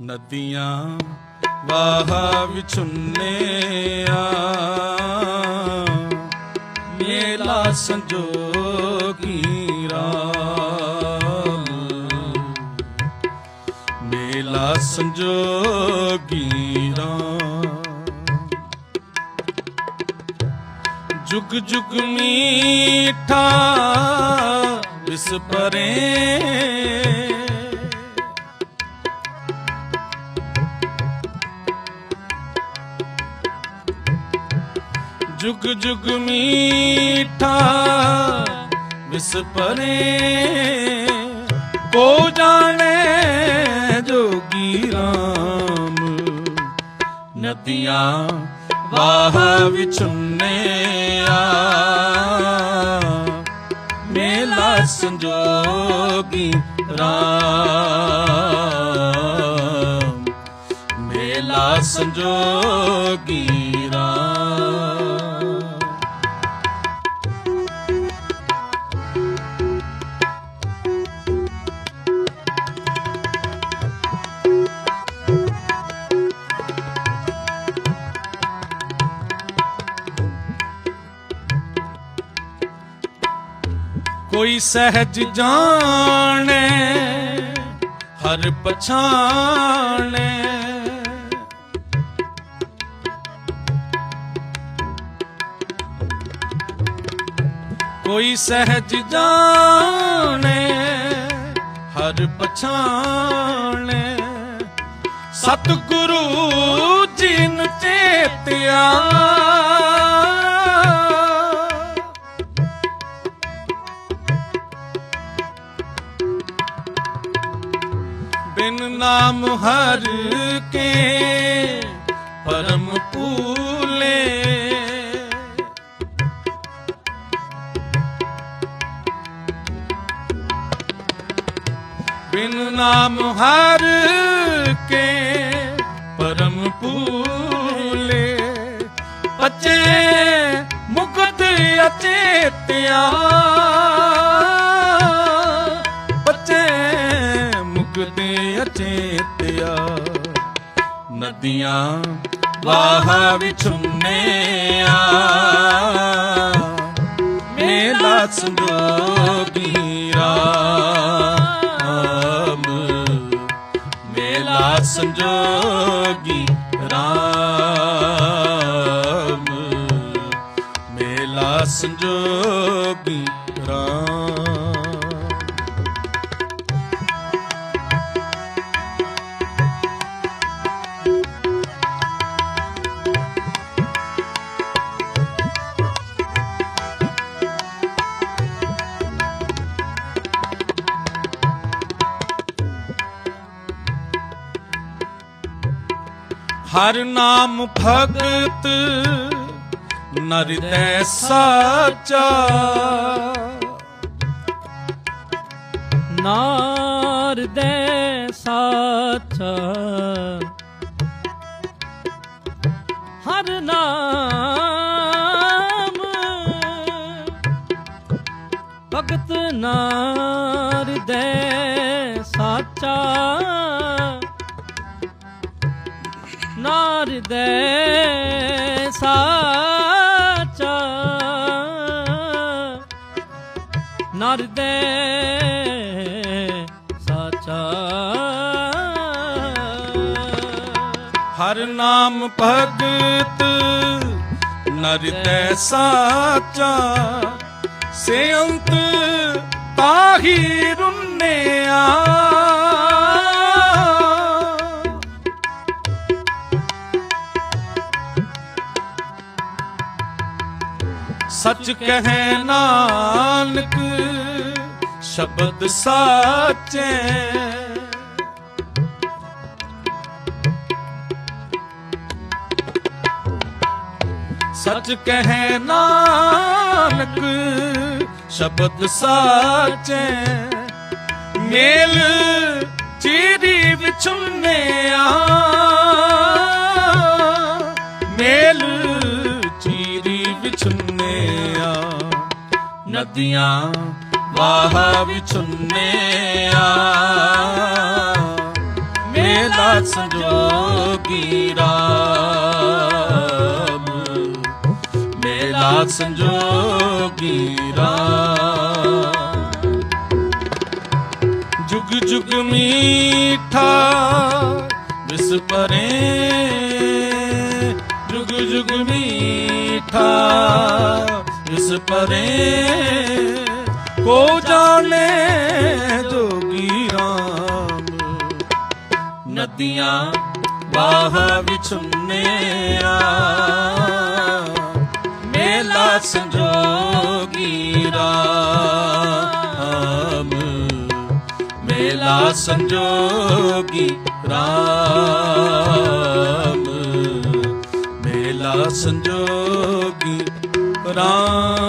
ਨਦੀਆਂ ਵਾਹ ਵਿਛੁੰਨਿਆ ਮੇਲਾ ਸੰਜੋਗੀ ਰਾਮ। ਮੇਲਾ ਸੰਜੋਗੀ ਰਾਮ। ਜੁਗ ਜੁਗ ਮੀਠਾ ਪਰੇ ਜੁਗ ਜੁਗ ਮੀਠਾ ਵਿਸਪਰੇ, ਕੋ ਜਾਣੇ ਜੋਗੀ ਰਾਮ? ਨਦੀਆਂ ਵਾਹ ਵਿਛੁੰਨਿਆ ਮੇਲਾ ਸੰਜੋਗੀ ਰਾਮ। ਮੇਲਾ ਸੰਜੋਗੀ ਕੋਈ ਸਹਿਜ ਜਾਣੇ ਹਰ ਪਛਾਣੇ। ਕੋਈ ਸਹਿਜ ਜਾਣੇ ਹਰ ਪਛਾਣੇ। ਸਤਿਗੁਰੂ ਜੀ ਨੂੰ ਚੇਤਿਆ ਨਾਮ ਹਰ ਕੇ ਪਰਮ ਪੂਲੇ ਬਿਨ ਨਾਮ ਹਰ ਕੇ ਪਰਮ ਪੂਲੇ ਬੱਚੇ ਮੁਕਤ ਅਚੇਤਿਆ ਅਚੇਤਿਆ ਨਦੀਆਂ ਵਾਹ ਵਿਛੁੰਨਿਆ ਮੇਲਾ ਸੰਜੋਗੀ ਮੇਲਾ ਸੰਜੋਗੀ ਰਾਮ ਮੇਲਾ ਸੰਜੋਗੀ ਹਰ ਨਾਮ ਭਗਤ, ਨਰ ਤੈ ਸਾਚਾ। ਨਾਰ ਦੇ ਸਾਚਾ। ਹਰ ਨਾਮ ਭਗਤ, ਨਾਰ ਦੇ ਸਾਚਾ। ਨਾਰ ਦੇ ਸਾਚਾ। ਨਰ ਸਾਚਾ। ਹਰ ਨਾਮ ਭਗਤ ਨਰ ਸਾਚਾ। ਸੇ ਅੰਤ ਤਾਹੀ ਸੱਚ ਕਹੈ ਨਾਨਕ ਸ਼ਬਦ ਸਾਚੇ। ਸੱਚ ਕਹੈ ਨਾਨਕ ਸ਼ਬਦ ਸਾਚੇ। ਮੇਲ ਚੀਰੀ ਵਿਛੁੰਨਿਆ ਆ ਨਦੀਆਂ ਵਾਹ ਵਿਛੁੰਨਿਆ ਮੇਲਾ ਸੰਜੋਗੀ ਰਾਮ। ਮੇਲਾ ਸੰਜੋਗੀ ਰਾਮ। ਜੁਗ ਜੁਗ ਮੀਠਾ ਵਿਸਪਰੇ ਜੁਗ ਜੁਗ ਮੀਠਾ ਇਸ ਪਰੇ ਕੋ ਜਾਣੇ ਜੋਗੀ ਰਾਮ। ਨਦੀਆਂ ਬਾਹ ਵਿਛੁੰਨਿਆ ਮੇਲਾ ਸੰਜੋਗੀ ਰਾਮ। ਮੇਲਾ ਸੰਜੋਗੀ ਰਾਮ। ਮੇਲਾ ਸੰਜੋਗੀ ਰਾਮ